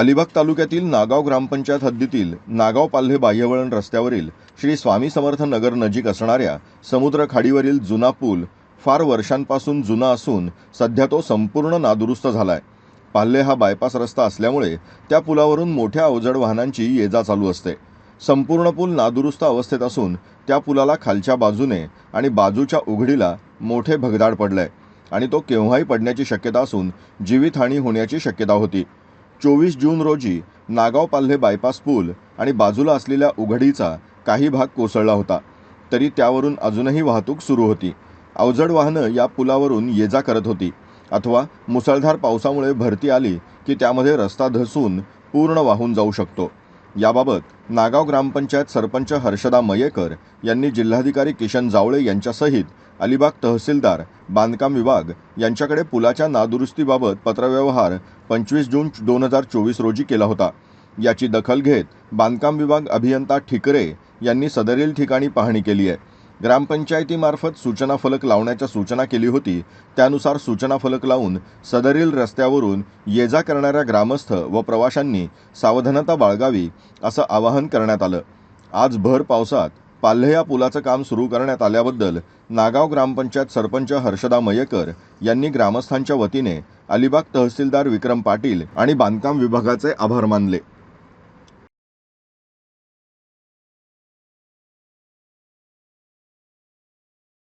अलिबाग तालुक्यातील नागाव ग्रामपंचायत हद्दीतील नागाव पाल्हे बाह्यवळण रस्त्यावरील श्री स्वामी समर्थ नगर नजीक असणाऱ्या समुद्र खाडीवरील जुना पूल फार वर्षांपासून जुना असून सध्या तो संपूर्ण नादुरुस्त झालाय. पाल्हे हा बायपास रस्ता असल्यामुळे त्या पुलावरून मोठ्या अवजड वाहनांची ये जा चालू असते. संपूर्ण पूल नादुरुस्त अवस्थेत असून त्या पुलाला खालच्या बाजूने आणि बाजूच्या उघडीला मोठे भगदाड पडलंय आणि तो केव्हाही पडण्याची शक्यता असून जीवितहानी होण्याची शक्यता होती. चोवीस जून रोजी नागाव पाल्हे बायपास पूल आणि बाजूला असलेल्या उघडीचा काही भाग कोसळला होता. तरी त्यावरून अजूनही वाहतूक सुरू होती. अवजड वाहनं या पुलावरून ये जा करत होती. अथवा मुसळधार पावसामुळे भरती आली की त्यामध्ये रस्ता धसून पूर्ण वाहून जाऊ शकतो. याबाबत नागाव ग्रामपंचायत सरपंच हर्षदा मयेकर यांनी जिल्हाधिकारी किशन जावळे यांच्यासहित अलिबाग तहसीलदार बांधकाम विभाग यांच्याकडे पुलाच्या नादुरुस्तीबाबत पत्रव्यवहार पंचवीस जून दोन हजार चोवीस रोजी केला होता. याची दखल घेत बांधकाम विभाग अभियंता ठिकरे यांनी सदरील ठिकाणी पाहणी केली आहे. ग्रामपंचायतीमार्फत सूचना फलक लावण्याच्या सूचना केली होती. त्यानुसार सूचना फलक लावून सदरील रस्त्यावरून ये जा करणाऱ्या ग्रामस्थ व प्रवाशांनी सावधानता बाळगावी असं आवाहन करण्यात आलं. आज भर पावसात पाल्हे या पुलाचं काम सुरू करण्यात आल्याबद्दल नागाव ग्रामपंचायत सरपंच हर्षदा मयेकर यांनी ग्रामस्थांच्या वतीने अलिबाग तहसीलदार विक्रम पाटील आणि बांधकाम विभागाचे आभार मानले.